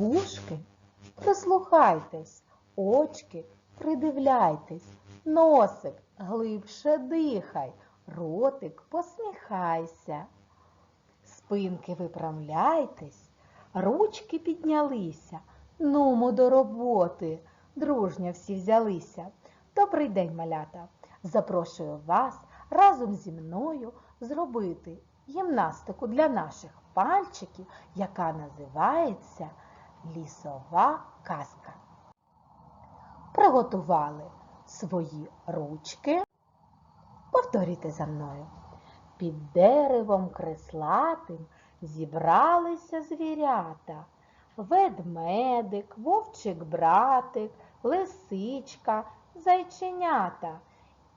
вушки, прислухайтесь, очки, придивляйтесь, носик глибше дихай, ротик посміхайся. Спинки виправляйтесь, ручки піднялися, нумо до роботи, дружньо всі взялися. Добрий день, малята! Запрошую вас разом зі мною зробити гімнастику для наших пальчиків, яка називається лісова казка. Приготували свої ручки. Повторюйте за мною. Під деревом креслатим зібралися звірята. Ведмедик, вовчик братик, лисичка, зайченята.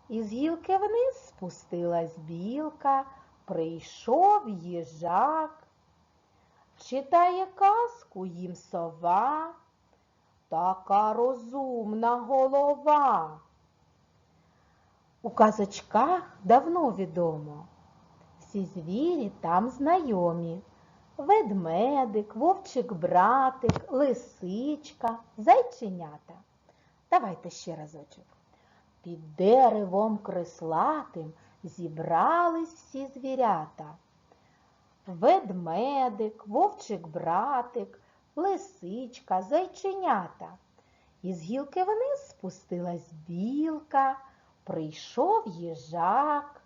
Із гілки вниз спустилась білка, прийшов їжак. Читає казку їм сова, така розумна голова. У казочках давно відомо, всі звірі там знайомі. Ведмедик, вовчик братик, лисичка, зайченята. Давайте ще разочок. Під деревом крислатим зібрались всі звірята. Ведмедик, вовчик братик, лисичка, зайченята. Із гілки вниз спустилась білка, прийшов їжак.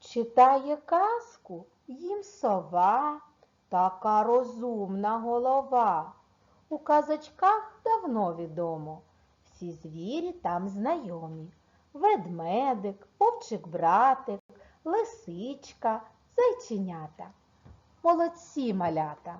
Читає казку їм сова, така розумна голова. У казочках давно відомо, всі звірі там знайомі. Ведмедик, вовчик братик, лисичка, зайченята. Молодці малята!